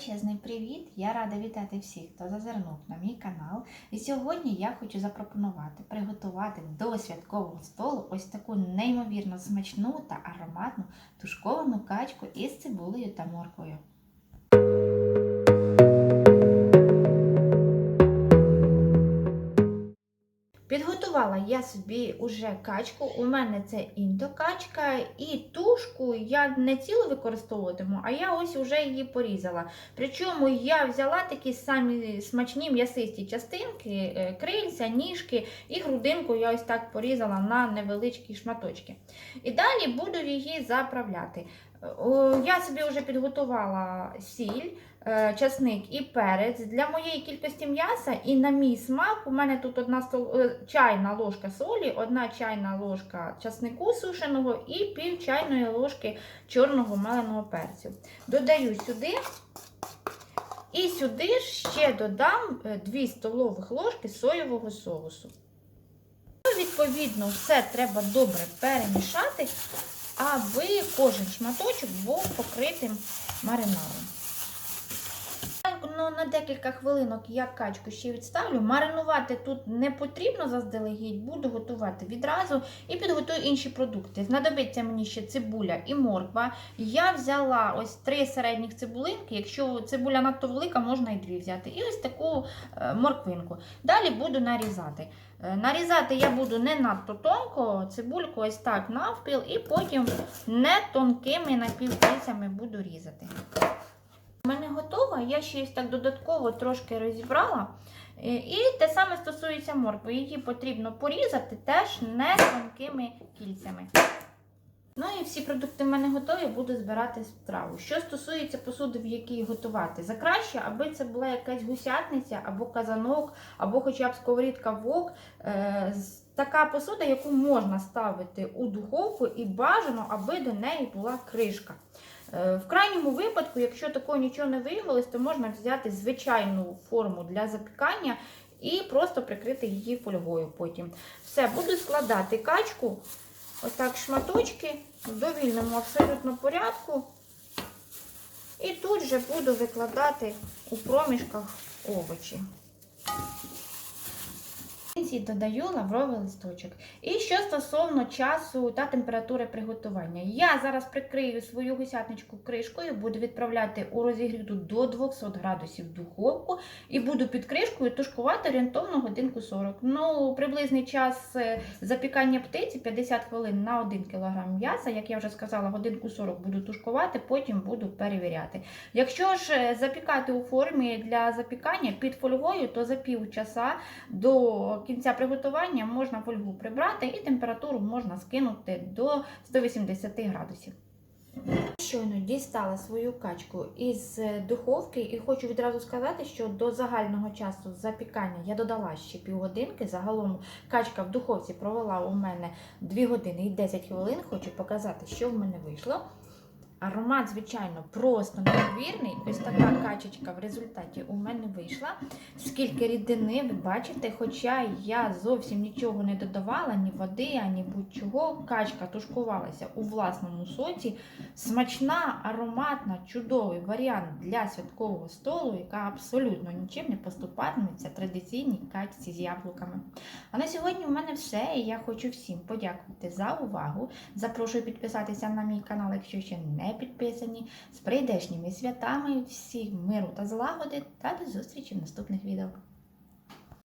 Величезний привіт! Я рада вітати всіх, хто зазирнув на мій канал. І сьогодні я хочу запропонувати приготувати до святкового столу ось таку неймовірно смачну та ароматну тушковану качку із цибулею та морквою. Підготувала я собі уже качку. У мене це індокачка, і тушку я не цілу використовуватиму, а я ось уже її порізала. Причому я взяла такі самі смачні м'ясисті частинки, е, крильця, ніжки і грудинку я ось так порізала на невеличкі шматочки. І далі буду її заправляти. Я собі вже підготувала сіль, е, часник і перець. Для моєї кількості м'яса і на мій смак у мене тут одна е, чайна ложка солі, одна чайна ложка часнику сушеного і пів чайної ложки чорного маленого перцю. Додаю сюди. І сюди ще додам 2 столових ложки соєвого соусу. Ну, Відповідно, все треба добре перемішати, аби кожен шматочок був покритим маринадом. На декілька хвилинок я качку ще відставлю. Маринувати тут не потрібно заздалегідь, буду готувати відразу і підготую інші продукти. Знадобиться мені ще цибуля і морква. Я взяла ось три середніх цибулинки. Якщо цибуля надто велика, можна і дві взяти. І ось таку е, морквинку. Далі буду нарізати. Е, Нарізати я буду не надто тонко, цибульку ось так навпіл, і потім не тонкими напівкільцями буду різати. Мене готова, я ще ось так додатково трошки розібрала. Е, І те саме стосується моркви. Її потрібно порізати теж не тонкими кільцями. Ну і всі продукти в мене готові, буду збирати страву. Що стосується посуди, в якій готувати, за краще, аби це була якась гусятниця або казанок, або хоча б сковорідка вок. Е, Така посуда, яку можна ставити у духовку, і бажано, аби до неї була кришка. Е, В крайньому випадку, якщо такого нічого не виявилось, то можна взяти звичайну форму для запікання і просто прикрити її фольгою потім. Все, буду складати качку, отак шматочки в довільному абсолютно порядку. І тут же буду викладати у проміжках овочі. Кінці додаю лавровий листочок. І що стосовно часу та температури приготування, я зараз прикрию свою гусятничку кришкою, буду відправляти у розігріту до 200 градусів духовку і буду під кришкою тушкувати орієнтовно годинку 40. Ну, приблизний час е, запікання птиці 50 хвилин на 1 кг м'яса. Як я вже сказала, годинку 40 буду тушкувати, потім буду перевіряти. Якщо ж е, запікати у формі для запікання під фольгою, то за пів часа до кінця приготування можна фольгу прибрати і температуру можна скинути до 180 градусів. Щойно дістала свою качку із духовки і хочу відразу сказати, що до загального часу запікання я додала ще півгодинки. Загалом качка в духовці провела у мене 2 години і 10 хвилин. Хочу показати, що в мене вийшло. Аромат, звичайно, просто неймовірний. Ось така качечка в результаті у мене вийшла. Скільки рідини, ви бачите, хоча я зовсім нічого не додавала, ні води, ані будь-чого. Качка тушкувалася у власному соці. Смачна, ароматна, чудовий варіант для святкового столу, яка абсолютно нічим не поступатиметься традиційній качці з яблуками. А на сьогодні у мене все. І я хочу всім подякувати за увагу. Запрошую підписатися на мій канал, якщо ще не підписані. З прийдешніми святами, всім миру та злагоди та до зустрічі в наступних відео.